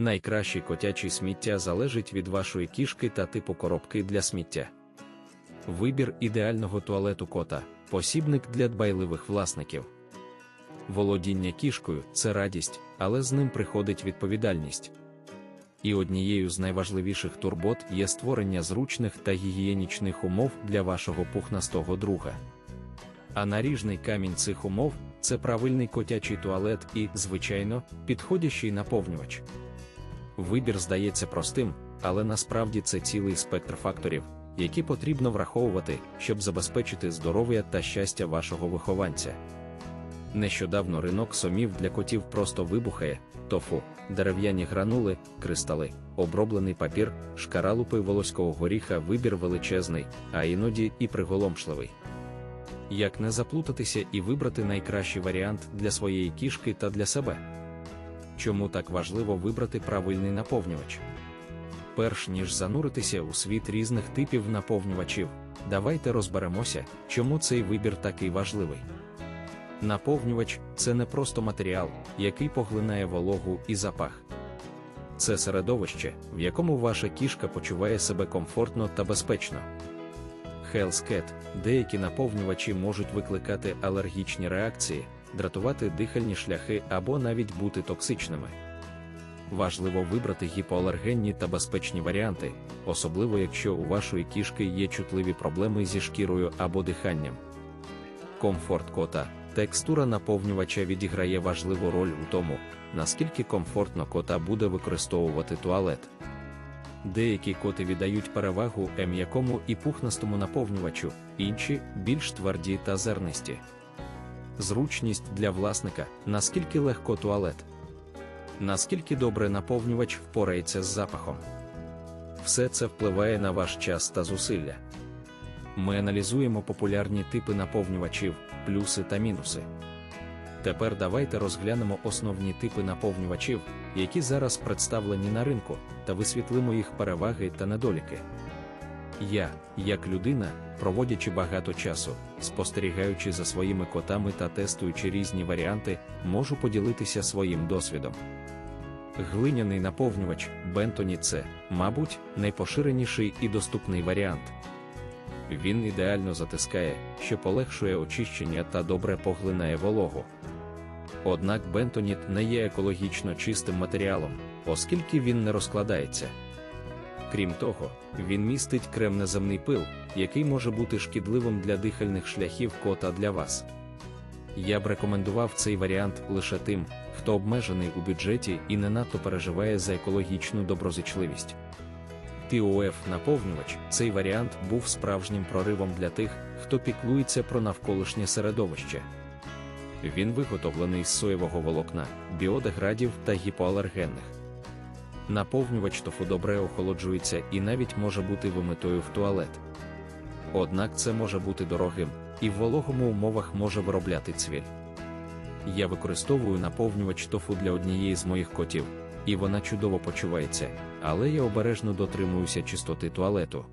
Найкращий котячий сміття залежить від вашої кішки та типу коробки для сміття. Вибір ідеального туалету кота посібник для дбайливих власників. Володіння кішкою це радість, але з ним приходить відповідальність. І однією з найважливіших турбот є створення зручних та гігієнічних умов для вашого пухнастого друга. А наріжний камінь цих умов це правильний котячий туалет і, звичайно, підходящий наповнювач. Вибір здається простим, але насправді це цілий спектр факторів, які потрібно враховувати, щоб забезпечити здоров'я та щастя вашого вихованця. Нещодавно ринок сомів для котів просто вибухає, тофу, дерев'яні гранули, кристали, оброблений папір, шкаралупи волоського горіха вибір величезний, а іноді і приголомшливий. Як не заплутатися і вибрати найкращий варіант для своєї кішки та для себе? Чому так важливо вибрати правильний наповнювач? Перш ніж зануритися у світ різних типів наповнювачів, давайте розберемося, чому цей вибір такий важливий. Наповнювач це не просто матеріал, який поглинає вологу і запах. Це середовище, в якому ваша кішка почуває себе комфортно та безпечно. Hell's деякі наповнювачі можуть викликати алергічні реакції, дратувати дихальні шляхи або навіть бути токсичними. Важливо вибрати гіпоалергенні та безпечні варіанти, особливо якщо у вашої кішки є чутливі проблеми зі шкірою або диханням. Комфорт кота, текстура наповнювача відіграє важливу роль у тому, наскільки комфортно кота буде використовувати туалет. Деякі коти віддають перевагу м'якому і пухнастому наповнювачу, інші більш тверді та зернисті. Зручність для власника, наскільки легко туалет, наскільки добре наповнювач впорається з запахом. Все це впливає на ваш час та зусилля. Ми аналізуємо популярні типи наповнювачів, плюси та мінуси. Тепер давайте розглянемо основні типи наповнювачів, які зараз представлені на ринку, та висвітлимо їх переваги та недоліки. Я, як людина, проводячи багато часу, спостерігаючи за своїми котами та тестуючи різні варіанти, можу поділитися своїм досвідом. Глиняний наповнювач Бентоні це, мабуть, найпоширеніший і доступний варіант. Він ідеально затискає, що полегшує очищення та добре поглинає вологу. Однак бентоніт не є екологічно чистим матеріалом, оскільки він не розкладається. Крім того, він містить кремнеземний пил, який може бути шкідливим для дихальних шляхів кота для вас. Я б рекомендував цей варіант лише тим, хто обмежений у бюджеті і не надто переживає за екологічну доброзичливість. TOF наповнювач цей варіант був справжнім проривом для тих, хто піклується про навколишнє середовище. Він виготовлений з соєвого волокна, біодеградів та гіпоалергенних. Наповнювач тофу добре охолоджується і навіть може бути вимитою в туалет. Однак це може бути дорогим, і в вологому умовах може виробляти цвіль. Я використовую наповнювач тофу для однієї з моїх котів, і вона чудово почувається, але я обережно дотримуюся чистоти туалету.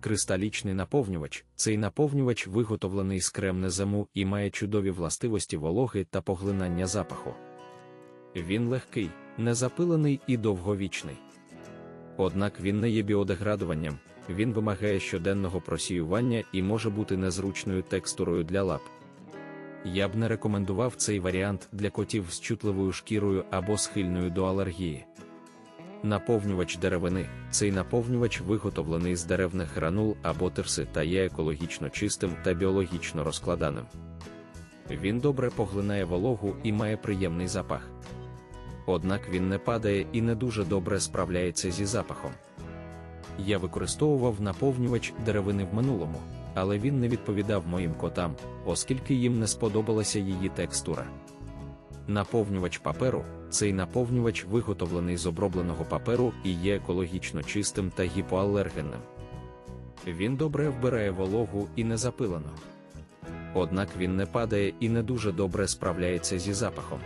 Кристалічний наповнювач цей наповнювач виготовлений з кремнезему і має чудові властивості вологи та поглинання запаху. Він легкий, незапилений і довговічний. Однак він не є біодеградуванням, він вимагає щоденного просіювання і може бути незручною текстурою для лап. Я б не рекомендував цей варіант для котів з чутливою шкірою або схильною до алергії. Наповнювач деревини цей наповнювач виготовлений з деревних гранул або терси та є екологічно чистим та біологічно розкладаним. Він добре поглинає вологу і має приємний запах. Однак він не падає і не дуже добре справляється зі запахом. Я використовував наповнювач деревини в минулому, але він не відповідав моїм котам, оскільки їм не сподобалася її текстура. Наповнювач паперу цей наповнювач виготовлений з обробленого паперу і є екологічно чистим та гіпоалергенним. Він добре вбирає вологу і не запилено. Однак він не падає і не дуже добре справляється зі запахом.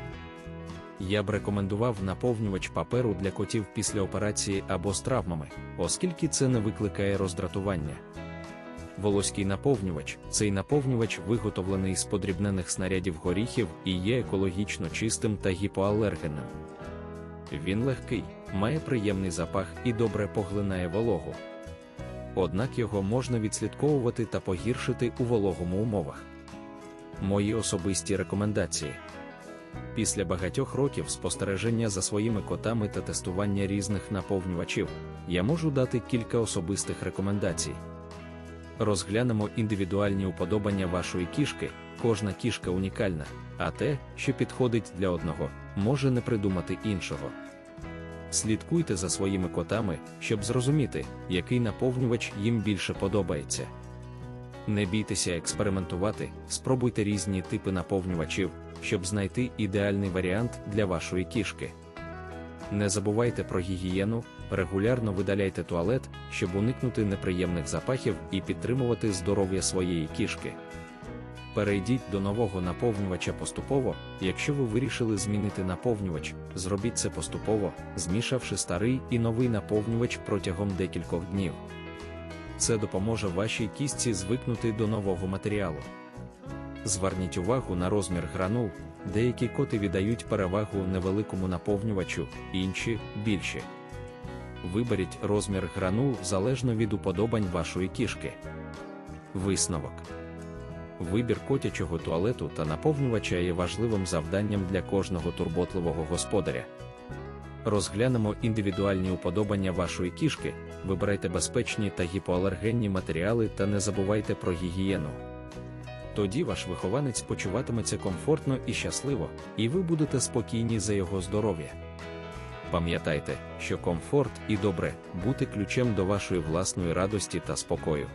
Я б рекомендував наповнювач паперу для котів після операції або з травмами, оскільки це не викликає роздратування. Волоський наповнювач цей наповнювач виготовлений з подрібнених снарядів горіхів і є екологічно чистим та гіпоалергенним. Він легкий, має приємний запах і добре поглинає вологу. Однак його можна відслідковувати та погіршити у вологому умовах. Мої особисті рекомендації. Після багатьох років спостереження за своїми котами та тестування різних наповнювачів, я можу дати кілька особистих рекомендацій. Розглянемо індивідуальні уподобання вашої кішки, кожна кішка унікальна, а те, що підходить для одного, може не придумати іншого. Слідкуйте за своїми котами, щоб зрозуміти, який наповнювач їм більше подобається. Не бійтеся експериментувати, спробуйте різні типи наповнювачів, щоб знайти ідеальний варіант для вашої кішки. Не забувайте про гігієну, регулярно видаляйте туалет, щоб уникнути неприємних запахів і підтримувати здоров'я своєї кішки. Перейдіть до нового наповнювача поступово, якщо ви вирішили змінити наповнювач, зробіть це поступово, змішавши старий і новий наповнювач протягом декількох днів. Це допоможе вашій кістці звикнути до нового матеріалу. Зверніть увагу на розмір гранул, деякі коти віддають перевагу невеликому наповнювачу, інші більші. Виберіть розмір гранул залежно від уподобань вашої кішки. Висновок. Вибір котячого туалету та наповнювача є важливим завданням для кожного турботливого господаря. Розглянемо індивідуальні уподобання вашої кішки, вибирайте безпечні та гіпоалергенні матеріали та не забувайте про гігієну. Тоді ваш вихованець почуватиметься комфортно і щасливо, і ви будете спокійні за його здоров'я. Пам'ятайте, що комфорт і добре бути ключем до вашої власної радості та спокою.